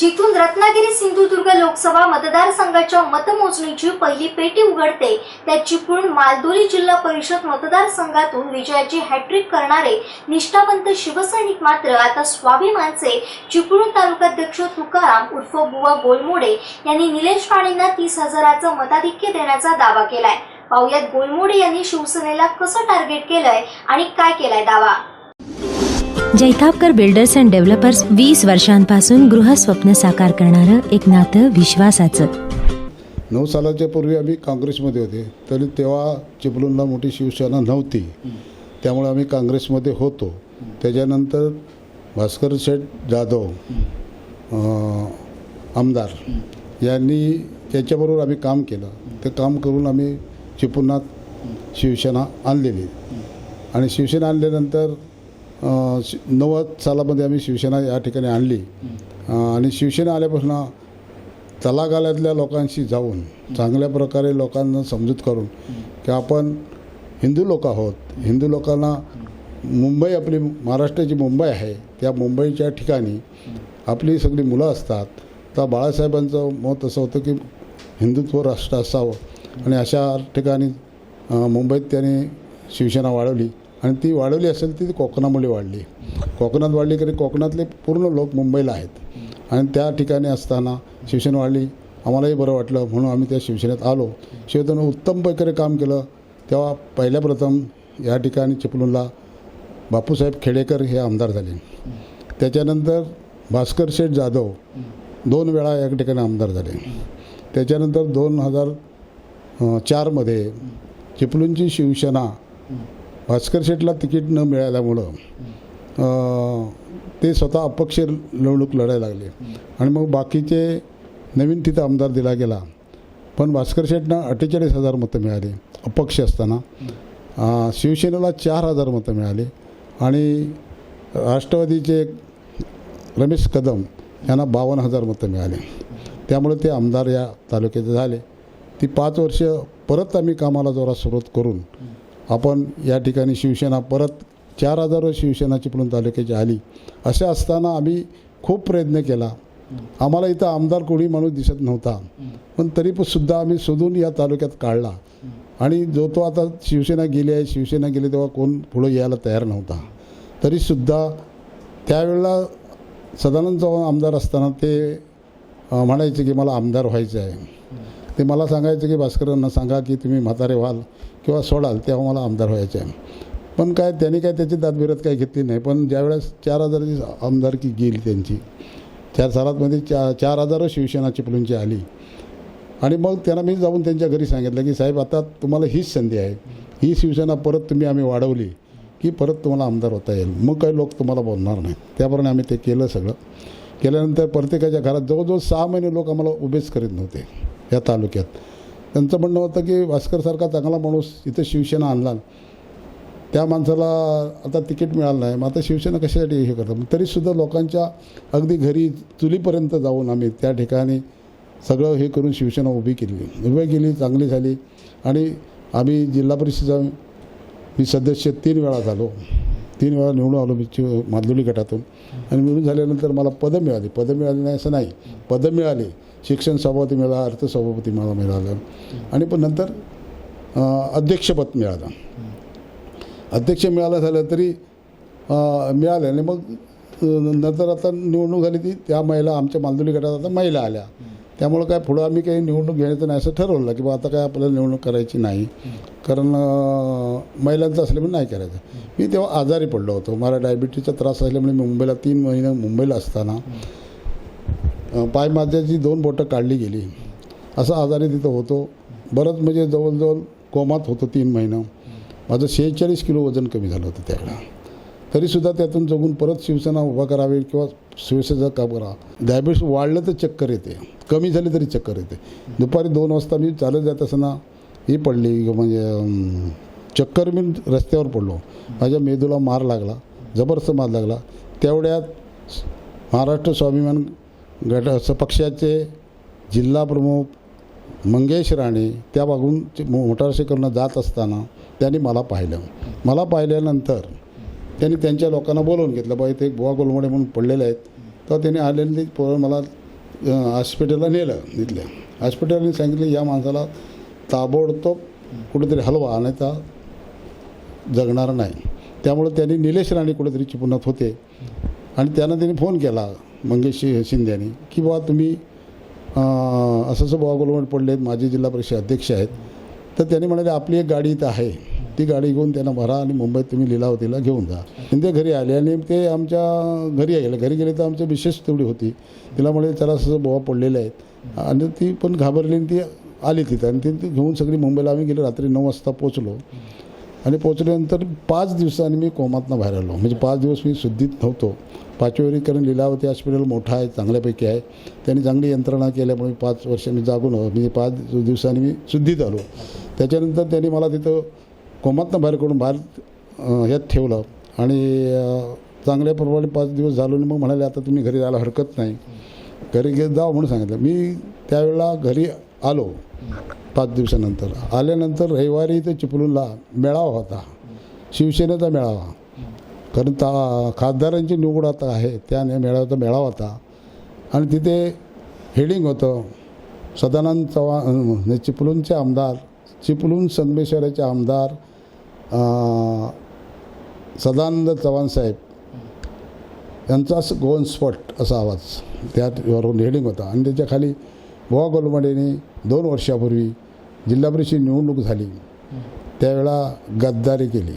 जिथून रत्नागिरी सिंधुदुर्ग लोकसभा मतदारसंघाच्या मतमोजणीची पहिली पेटी उघडते त्या चिपळूण मालदोरी जिल्हा परिषद मतदारसंघातून विजयाची हॅट्रिक करणारे निष्ठावंत शिवसैनिक मात्र आता स्वाभिमानचे चिपळूण तालुकाध्यक्ष तुकाराम उर्फ बुवा गोलमोडे यांनी निलेश राणेंना तीस हजाराचं मताधिक्य देण्याचा दावा केलाय. पाहुयात गोलमोडे यांनी शिवसेनेला कसं टार्गेट केलंय आणि काय केलाय दावा? जैतापकर बिल्डर्स अँड डेव्हलपर्स वीस वर्षांपासून गृहस्वप्न साकार करणारं एक नातं विश्वासाचं. नऊ सालाच्या पूर्वी आम्ही काँग्रेसमध्ये होते. तरी तेव्हा चिपळूणला मोठी शिवसेना नव्हती. त्यामुळे आम्ही काँग्रेसमध्ये होतो. त्याच्यानंतर भास्कर शेठ जाधव आमदार यांनी त्याच्याबरोबर आम्ही काम केलं. ते काम करून आम्ही चिपळूणात शिवसेना आणलेली. आणि शिवसेना आणल्यानंतर शि- नव्वद सालामध्ये आम्ही शिवसेना या ठिकाणी आणली. आणि शिवसेना आल्यापासून तलागाल्यातल्या लोकांशी जाऊन चांगल्या प्रकारे लोकांना समजूत करून की आपण हिंदू लोक आहोत. हिंदू लोकांना मुंबई आपली महाराष्ट्राची मुंबई आहे. त्या मुंबईच्या ठिकाणी आपली सगळी मुलं असतात. तर बाळासाहेबांचं मत असं होतं की हिंदुत्व राष्ट्र असावं. आणि अशा ठिकाणी मुंबईत त्यांनी शिवसेना वाढवली. आणि ती वाढवली असेल ती कोकणामुळे वाढली. कोकणात वाढली कारण कोकणातले पूर्ण लोक मुंबईला आहेत. आणि त्या ठिकाणी असताना शिवसेना वाढली. आम्हालाही बरं वाटलं म्हणून आम्ही त्या शिवसेनेत आलो. शिवसेनेनं उत्तम प्रकारे काम केलं. तेव्हा पहिल्या प्रथम या ठिकाणी चिपळूणला बापूसाहेब खेडेकर हे आमदार झाले. त्याच्यानंतर भास्कर शेठ जाधव दोन वेळा या ठिकाणी आमदार झाले. त्याच्यानंतर दोन हजार चारमध्ये चिपळूणची शिवसेना भास्कर शेठला तिकीट न मिळाल्यामुळं ते स्वतः अपक्ष निवडणूक लढायला लागले. आणि मग बाकीचे नवीन तिथं आमदार दिला गेला. पण भास्कर शेटनं अठ्ठेचाळीस हजार मतं मिळाली अपक्ष असताना. शिवसेनेला चार हजार मतं मिळाली. आणि राष्ट्रवादीचे रमेश कदम यांना बावन्न हजार मतं मिळाली. त्यामुळे ते आमदार या तालुक्याचे झाले. ती पाच वर्ष परत आम्ही कामाला जोरात सुरुवात करून आपण या ठिकाणी शिवसेना परत चार हजार शिवसेना चिपळूण तालुक्याची आली. असे असताना आम्ही खूप प्रयत्न केला. आम्हाला इथं आमदार कोणी माणूस दिसत नव्हता. पण तरी पण सुद्धा आम्ही शोधून या तालुक्यात काढला. आणि जो तो आता शिवसेना गेली आहे शिवसेना गेली तेव्हा कोण पुढं यायला तयार नव्हता. तरीसुद्धा त्यावेळेला सदानंद चव्हाण आमदार असताना ते म्हणायचे की मला आमदार व्हायचं आहे. ते मला सांगायचं की भास्करांना सांगा की तुम्ही म्हातारे व्हाल. किंवा सोडाल तेव्हा मला आमदार व्हायचे आहे. पण काय त्याने काय त्याची दादबिरत काही घेतली नाही. पण ज्यावेळेस चार हजाराची आमदारकी गेली त्यांची चार सालातमध्ये चा चार हजारं शिवसेना चिपळूणची आली. आणि मग त्यांना मी जाऊन त्यांच्या घरी सांगितलं की साहेब आता तुम्हाला हीच संधी आहे. ही शिवसेना परत तुम्ही आम्ही वाढवली की परत तुम्हाला आमदार होता येईल. मग काही लोक तुम्हाला बोलणार नाही त्याप्रमाणे आम्ही ते केलं सगळं. केल्यानंतर प्रत्येकाच्या घरात जवळजवळ सहा महिने लोक आम्हाला उभेच करीत नव्हते या तालुक्यात. त्यांचं म्हणणं होतं की भास्करसारखा चांगला माणूस इथं शिवसेना आणला त्या माणसाला आता तिकीट मिळालं नाही. मग आता शिवसेना कशासाठी हे करतात मग तरीसुद्धा लोकांच्या अगदी घरी चुलीपर्यंत जाऊन आम्ही त्या ठिकाणी सगळं हे करून शिवसेना उभी केली. उभी केली चांगली झाली. आणि आम्ही जिल्हा परिषदेचा मी सदस्य तीन वेळा झालो. तीन वेळा निवडून आलो मी चि- माधुली गटातून. आणि निवडून झाल्यानंतर मला पदं मिळाली. पदं मिळाली नाही असं नाही. पदं मिळाली. शिक्षण सभापती मिळाला अर्थ सभापती मला मिळालं. आणि पण नंतर अध्यक्षपद मिळालं. अध्यक्ष मिळालं झालं तरी मिळालं. आणि मग नंतर आता निवडणूक झाली ती त्या महिला आमच्या मालदुली गटात आता महिला आल्या. त्यामुळं काय पुढं आम्ही काही निवडणूक घेण्याचं नाही असं ठरवलं की बा आता काय आपल्याला निवडणूक करायची नाही. कारण महिलांचं असल्यामुळे नाही करायचं. मी तेव्हा आजारी पडलो होतो. मला डायबिटीजचा त्रास असल्यामुळे मी मुंबईला तीन महिने मुंबईला असताना पाय माझ्याची दोन बोटं काढली गेली. असं आजारी तिथं होतो. बरंच म्हणजे जवळजवळ कोमात होतो तीन महिनं. माझं शेहेचाळीस किलो वजन कमी झालं होतं त्यावेळेला. तरीसुद्धा त्यातून जगून परत शिवसेना उभा करावी किंवा शिवसेनेचा काम करा डायबिटीस वाढलं तर चक्कर येते. कमी झाली तरी चक्कर येते. दुपारी दोन वाजता मी चालत जात असताना ही पडली. म्हणजे चक्कर मी रस्त्यावर पडलो. माझ्या मेंदूला मार लागला. जबरदस्त मार लागला. तेवढ्यात महाराष्ट्र स्वाभिमान गट पक्षाचे जिल्हा प्रमुख मंगेश राणे त्या मागून मोटारसायकलनं जात असताना त्यांनी मला पाहिलं. मला पाहिल्यानंतर त्यांनी त्यांच्या लोकांना बोलवून घेतलं बाई ते बुवा गोलमडे म्हणून पडलेले आहेत. तर त्यांनी आलेले ते पोरं मला हॉस्पिटलला नेलं तिथल्या हॉस्पिटलने सांगितलं या माणसाला ताबडतोब कुठेतरी हलवा आणि त्या जगणार नाही. त्यामुळे त्यांनी निलेश राणे कुठेतरी चिपळूणात होते. आणि त्यांना त्यांनी फोन केला मंगेश शिंदे यांनी की बाबा तुम्ही असं असं बुवा गोलमड पडले आहेत माजी जिल्हा परिषद अध्यक्ष आहेत. तर त्यांनी म्हणाले आपली एक गाडी इथं आहे. ती गाडी घेऊन त्यांना भरा आणि मुंबईत तुम्ही लिलावतीला घेऊन जा. शिंदे घरी आले आणि ते आमच्या घरी गेले. घरी गेले तर आमच्या विशेष तेवढी होती. तिला म्हणाले त्याला असं बोवा पडलेले आहेत. आणि ती पण घाबरली आणि ती आली तिथं. आणि ती ती घेऊन सगळी मुंबईला आम्ही गेलो. रात्री नऊ वाजता पोचलो आणि पोचल्यानंतर पाच दिवसांनी मी कोमातनं बाहेर आलो. म्हणजे पाच दिवस मी शुद्धीत नव्हतो. पाचवेरी कारण लिलावती हॉस्पिटल मोठा आहे चांगल्यापैकी आहे. त्यांनी चांगली यंत्रणा केल्यामुळे पाच वर्ष मी जागून म्हणजे पाच दिवसांनी मी शुद्धीत आलो. त्याच्यानंतर त्यांनी मला तिथं कोमातनं बाहेर करून बाहेर ह्यात ठेवलं. आणि चांगल्या प्रमाणे पाच दिवस झालो आणि मग म्हणाले आता तुम्ही घरी जायला हरकत नाही. घरी घेत जा म्हणून सांगितलं. मी त्यावेळेला घरी आलो. पाच दिवसानंतर. आल्यानंतर रविवारी इथे चिपळूणला मेळावा होता. शिवसेनेचा मेळावा. कारण ता खासदारांची निवड आता आहे. त्याने मेळाव्याचा मेळावा होता. आणि तिथे हेडिंग होतं सदानंद चव्हाण म्हणजे चिपळूणचे आमदार चिपळूण संगमेश्वराचे आमदार सदानंद चव्हाण साहेब. यांचा गोवन स्पॉट असा आवाज. त्यावरून हेडिंग होता. आणि त्याच्याखाली बुवा गोलमडेने दोन वर्षापूर्वी जिल्हा परिषद निवडणूक झाली. त्यावेळा गद्दारी केली.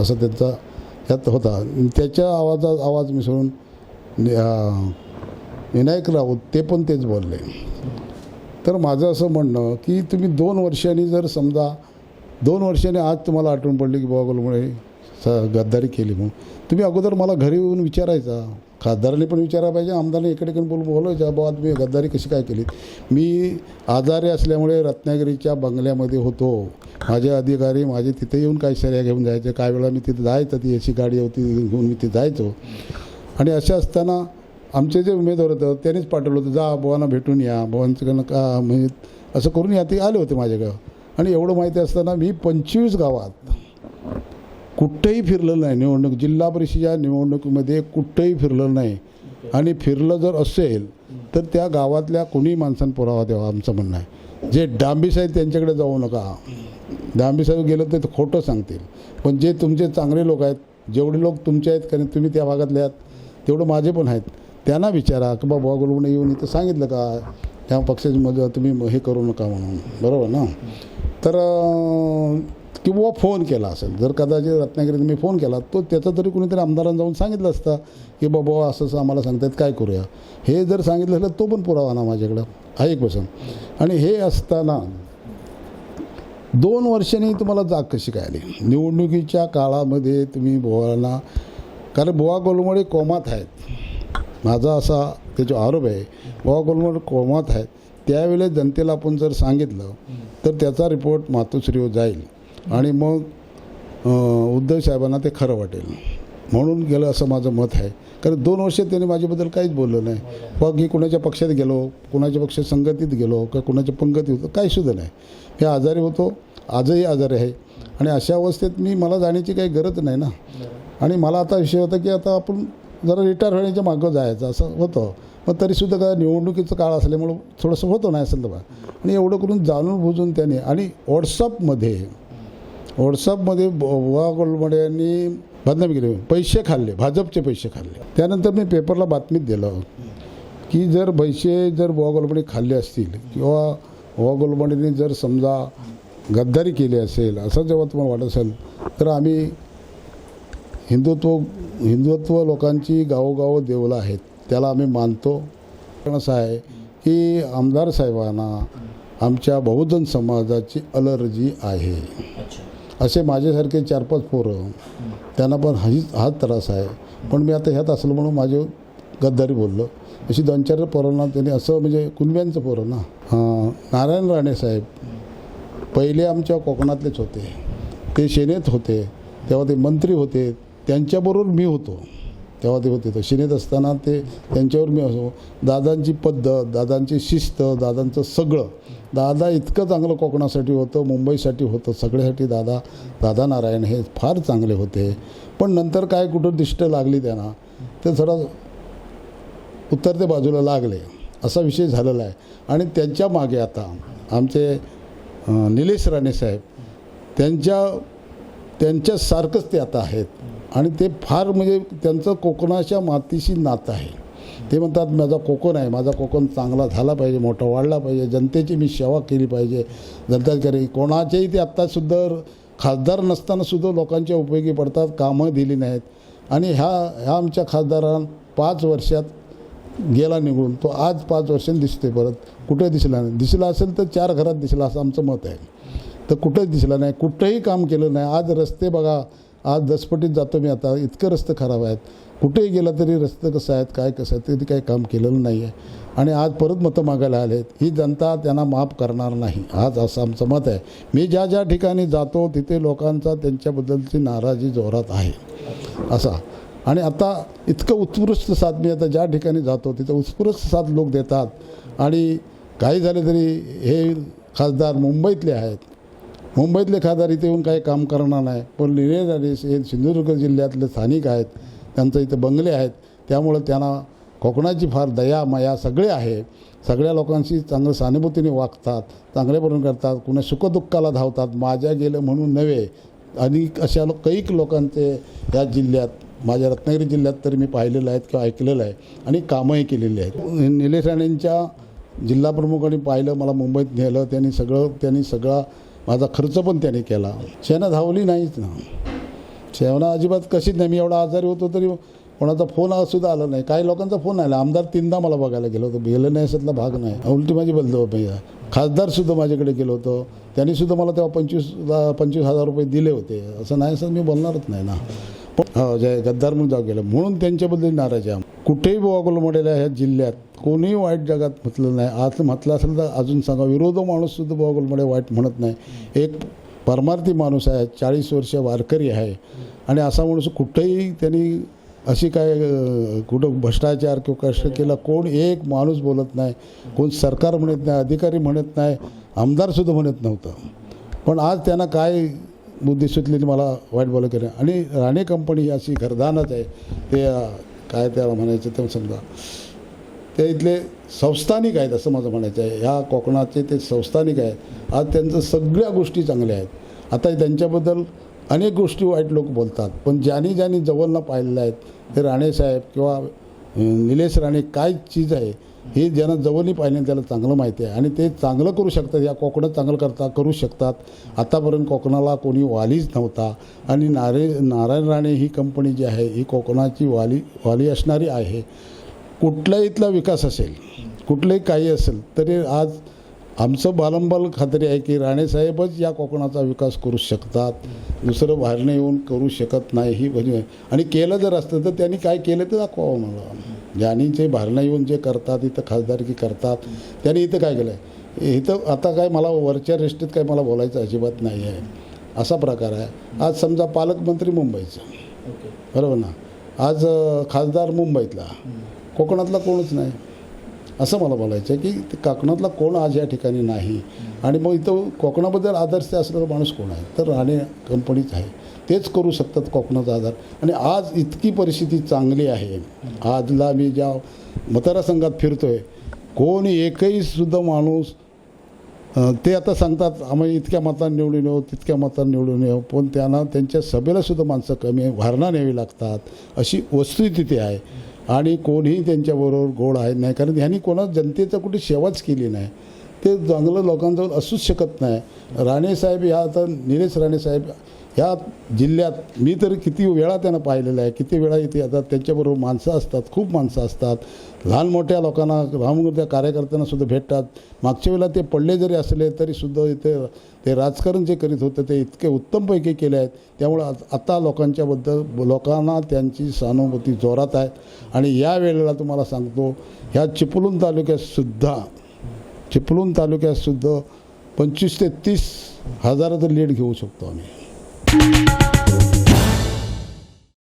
असं त्यांचा त्यात होता. त्याच्या आवाजात आवाज मिसळून विनायक राऊत ते पण तेच बोलले. तर माझं असं म्हणणं की तुम्ही दोन वर्षांनी जर समजा दोन वर्षांनी आज तुम्हाला आठवण पडली की बाबा गोलमुळे गद्दारी केली म्हणून. तुम्ही अगोदर मला घरी येऊन विचारायचा. खासदारांनी पण विचारायला पाहिजे आमदारांनी इकडे बोल बोलायचं. बाबा तुम्ही गद्दारी कशी काय केली? मी आजारी असल्यामुळे रत्नागिरीच्या बंगल्यामध्ये होतो. माझे अधिकारी माझे तिथे येऊन काही शर्या घेऊन जायचे. काय वेळा मी तिथे जायचं ती अशी गाडी होती घेऊन मी तिथे जायचो. आणि असे असताना आमचे जे उमेदवार होतं त्यांनीच पाठवलं होतं जा भवांना भेटून या. बुवांच्याकडनं का म्हणजे असं करून या. ते आले होते माझ्याकडं. आणि एवढं माहिती असताना मी पंचवीस गावात कुठंही फिरलं नाही. निवडणूक जिल्हा परिषदेच्या निवडणुकीमध्ये कुठंही फिरलं नाही. आणि फिरलं जर असेल तर त्या गावातल्या कोणी माणसांना पुरावा द्यावा आमचं म्हणणं आहे. जे डांबीस आहेत त्यांच्याकडे जाऊ नका. डांबीसाहेब गेलं तर ते खोटं सांगतील. पण जे तुमचे चांगले लोक आहेत जेवढे लोक तुमचे आहेत कारण तुम्ही त्या भागातले आहात तेवढं माझे पण आहेत. त्यांना विचारा की बाबा गोलगुणे येऊन इथं सांगितलं का? त्या पक्षाची मजा तुम्ही हे करू नका म्हणून. बरोबर ना? तर किंवा फोन केला असेल. जर कदाचित रत्नागिरीत मी फोन केला तो त्याचा तरी कुणीतरी आमदारांना जाऊन सांगितलं असतं की बाबा असं असं आम्हाला सांगतायत काय करूया? हे जर सांगितलं असलं तो पण पुरावा ना माझ्याकडं. हा एक आणि हे असताना दोन वर्षांनी तुम्हाला जाग कशी काय आली? निवडणुकीच्या काळामध्ये तुम्ही बोवाला कारण बुवा गोलमडे कोमात आहेत. माझा असा त्याचा आरोप आहे बुवा गोलमड कोमात आहेत. त्यावेळेस जनतेला आपण जर सांगितलं तर त्याचा रिपोर्ट मातोश्रीवर जाईल. आणि मग उद्धव साहेबांना ते खरं वाटेल. म्हणून गेलं असं माझं मत आहे. कारण दोन वर्ष त्यांनी माझ्याबद्दल काहीच बोललं नाही. मग मी कुणाच्या पक्षात गेलो कुणाच्या पक्षात संगतीत गेलो का कुणाच्या पंगतीत होतो काही सुद्धा नाही. हे आजारी होतो आजही आजारी आहे. आणि अशा अवस्थेत मी मला जाण्याची काही गरज नाही ना. आणि मला आता विषय होता की आता आपण जरा रिटायर होण्याच्या मागं जायचं असं होतं. पण तरीसुद्धा काय निवडणुकीचं काळ असल्यामुळं थोडंसं होतं नाही असेल तर आणि एवढं करून जाणून बुजून त्याने आणि व्हॉट्सअपमध्ये व्हॉट्सअपमध्ये बुवा गोलमडे यांनी बदनामी केली. पैसे खाल्ले भाजपचे पैसे खाल्ले. त्यानंतर मी पेपरला बातमीत दिलं की जर पैसे जर बुवा गोलमडे खाल्ले असतील किंवा बुवा गोलमडेने जर समजा गद्दारी केली असेल असं जेव्हा तुम्हाला वाटत असेल तर आम्ही हिंदुत्व हिंदुत्व लोकांची गावोगाव देवलं आहेत त्याला आम्ही मानतो. पण असं आहे की आमदार साहेबांना आमच्या बहुजन समाजाची अलर्जी आहे. असे माझ्यासारखे चार पाच पोरं त्यांना पण हाच हाच त्रास आहे. पण मी आता ह्यात असलं म्हणून माझे गद्दारी बोललो. अशी दोन चार पोरांना त्यांनी असं म्हणजे कुणब्यांचं पोरं ना. हां नारायण राणे साहेब पहिले आमच्या कोकणातलेच होते. ते सेनेत होते तेव्हा ते मंत्री होते त्यांच्याबरोबर मी होतो. तेव्हा ते होते. तर शिनेत असताना ते त्यांच्यावर मी असो दादांची पद्धत दादांची शिस्त दादांचं सगळं दादा इतकं चांगलं कोकणासाठी होतं मुंबईसाठी होतं सगळ्यासाठी दादा दादा नारायण हे फार चांगले होते. पण नंतर काय कुठं दिष्ट लागली त्यांना ते थोडं उत्तर ते बाजूला लागले. असा विषय झालेला आहे. आणि त्यांच्या मागे आता आमचे निलेश राणे साहेब त्यांच्या त्यांच्यासारखंच ते आता आहेत. आणि ते फार म्हणजे त्यांचं कोकणाच्या मातीशी नातं आहे. ते म्हणतात माझा कोकण आहे माझा कोकण चांगला झाला पाहिजे मोठा वाढला पाहिजे जनतेची मी सेवा केली पाहिजे. जनता कोणाचेही ते आत्तासुद्धा खासदार नसतानासुद्धा लोकांच्या उपयोगी पडतात कामं दिली नाहीत. आणि ह्या ह्या आमच्या खासदारां पाच वर्षात गेला निघून तो आज पाच वर्षांनी दिसते परत. कुठे दिसला नाही. दिसला असेल तर चार घरात दिसला असं आमचं मत आहे. तर कुठंच दिसला नाही कुठंही काम केलं नाही. आज रस्ते बघा आज दसपटीत जातो मी आता. इतकं रस्ते खराब आहेत. कुठेही गेला तरी रस्ते कसं आहेत काय कसं आहे तरी काही काम केलेलं नाही आहे आणि आज परत मतं मागायला आलेत. ही जनता त्यांना माफ करणार नाही. आज असं आमचं मत आहे. मी ज्या ज्या ठिकाणी जातो तिथे लोकांचा त्यांच्याबद्दलची नाराजी जोरात आहे. असा. आणि आता इतकं उत्कृष्ट साथ मी आता ज्या ठिकाणी जातो तिथं उत्कृष्ट साथ लोक देतात. आणि काही झाले तरी हे खासदार मुंबईतले आहेत. मुंबईतले खासदार इथे येऊन काही काम करणार नाही. पण निलेश हे सिंधुदुर्ग जिल्ह्यातले स्थानिक आहेत. त्यांचं इथं बंगले आहेत. त्यामुळं त्यांना कोकणाची फार दया माया सगळे आहे. सगळ्या लोकांशी चांगलं सानुभूतीने वागतात चांगलेपणून करतात कुणा सुखदुःखाला धावतात माझ्या गेलं म्हणून नव्हे. आणि अशा लो कैक लोकांचे या जिल्ह्यात माझ्या रत्नागिरी जिल्ह्यात तर मी पाहिलेलं आहेत किंवा ऐकलेलं आहे. आणि कामंही केलेली आहेत. निलेश राणेंच्या जिल्हाप्रमुखांनी पाहिलं मला मुंबईत नेलं त्यांनी सगळं त्यांनी सगळा माझा खर्च पण त्याने केला. शेणं धावली नाहीच ना. शेवणा अजिबात कशीच नाही. मी एवढा आजारी होतो तरी कोणाचा फोन सुद्धा आला नाही. काही लोकांचा फोन आला. आमदार तीनदा मला बघायला गेलो होतो. गेलं नाही अशातला भाग नाही. उलटी माझी बलदो भैया खासदारसुद्धा माझ्याकडे गेलो होतो. त्यांनी सुद्धा मला तेव्हा पंचवीस पंचवीस हजार रुपये दिले होते. असं नाही असं मी बोलणारच नाही ना. हो, गद्दार म्हणून जाऊ गेलं. म्हणून त्यांच्याबद्दल नाराज आहे. कुठेही आहे ह्या जिल्ह्यात. कोणीही वाईट जगात म्हटलं नाही. आज म्हटलं असेल तर अजून सांगा. विरोध माणूससुद्धा बोवागोलमोडे वाईट म्हणत नाही. एक परमार्थी माणूस आहे चाळीस वर्ष वारकरी आहे. आणि असा माणूस कुठेही त्यांनी अशी काय कुठं भ्रष्टाचार किंवा कष्ट केला कोण एक माणूस बोलत नाही. कोण सरकार म्हणत नाही अधिकारी म्हणत नाही. आमदारसुद्धा म्हणत नव्हतं. पण आज त्यांना काय बुद्धी सुचलेली मला वाईट बोला केलं आणि राणे कंपनी ही अशी घरदानच आहे. ते काय त्याला म्हणायचं ते समजा. ते इथले संस्थानिक आहेत असं माझं म्हणायचं आहे. ह्या कोकणाचे ते संस्थानिक आहेत. आज त्यांचं सगळ्या गोष्टी चांगल्या आहेत. आता त्यांच्याबद्दल अनेक गोष्टी वाईट लोक बोलतात. पण ज्यांनी ज्यांनी जवळनं पाहिलेलं आहेत ते राणे साहेब किंवा निलेश राणे काय चीज आहे हे ज्यांना जवळनी पाहिलं त्याला चांगलं माहिती आहे. आणि ते चांगलं करू शकतात या कोकणात चांगलं करता करू शकतात. आतापर्यंत कोकणाला कोणी वालीच नव्हता. आणि नारे नारायण राणे ही कंपनी जी आहे ही कोकणाची वाली वाली असणारी आहे. कुठल्याही इथला विकास असेल कुठलंही काही असेल तरी आज आमचं बालंबाल खात्री आहे की राणेसाहेबच या कोकणाचा विकास करू शकतात. दुसरं बाहेरनं येऊन करू शकत नाही ही म्हणजे. आणि केलं जर असतं तर त्यांनी काय केलं ते दाखवावं मला. ज्यांनी जे बाहेरनं येऊन जे करतात इथं खासदारकी करतात त्यांनी इथं काय केलं आहे इथं आता काय मला वरच्या रेष्टीत काय मला बोलायचं अजिबात नाही आहे. असा प्रकार आहे. आज समजा पालकमंत्री मुंबईचं. बरोबर ना? आज खासदार मुंबईतला. कोकणातला कोणच नाही. असं मला बोलायचं आहे की कोकणातला कोण आज या ठिकाणी नाही? आणि मग इथं कोकणाबद्दल आदर्श असलेला माणूस कोण आहे? तर राणे कंपनीच आहे. तेच करू शकतात कोकणाचा आधार. आणि आज इतकी परिस्थिती चांगली आहे. आजला मी ज्या मतदारसंघात फिरतो आहे कोणी एकही सुद्धा माणूस ते आता सांगतात आम्ही इतक्या मतांनी निवडून येऊ तितक्या मतांनी निवडून येऊ पण त्यांना त्यांच्या सभेला सुद्धा माणसं कमी आहे वारणा न्यावी लागतात. अशी वस्तुस्थिती आहे. आणि कोणीही त्यांच्याबरोबर गोड आहे नाही कारण ह्यांनी कोणा जनतेचं कुठे सेवाच केली नाही. ते चांगलं लोकांजवळ असूच शकत नाही. राणेसाहेब ह्या आता निलेश राणेसाहेब ह्या जिल्ह्यात मी तर किती वेळा त्यांना पाहिलेलं आहे किती वेळा इथे येतात त्यांच्याबरोबर माणसं असतात खूप माणसं असतात. लहान मोठ्या लोकांना रामगुरच्या कार्यकर्त्यांना सुद्धा भेटतात. मागच्या वेळेला ते पडले जरी असले तरीसुद्धा इथे ते राजकारण जे करीत होतं ते इतके उत्तमपैकी केले आहेत. त्यामुळं आता लोकांच्याबद्दल लोकांना त्यांची सहानुभूती जोरात आहे. आणि या वेळेला तुम्हाला सांगतो ह्या चिपळूण तालुक्यातसुद्धा चिपळूण तालुक्यातसुद्धा पंचवीस ते तीस हजाराचं लीड घेऊ शकतो आम्ही. Thank you.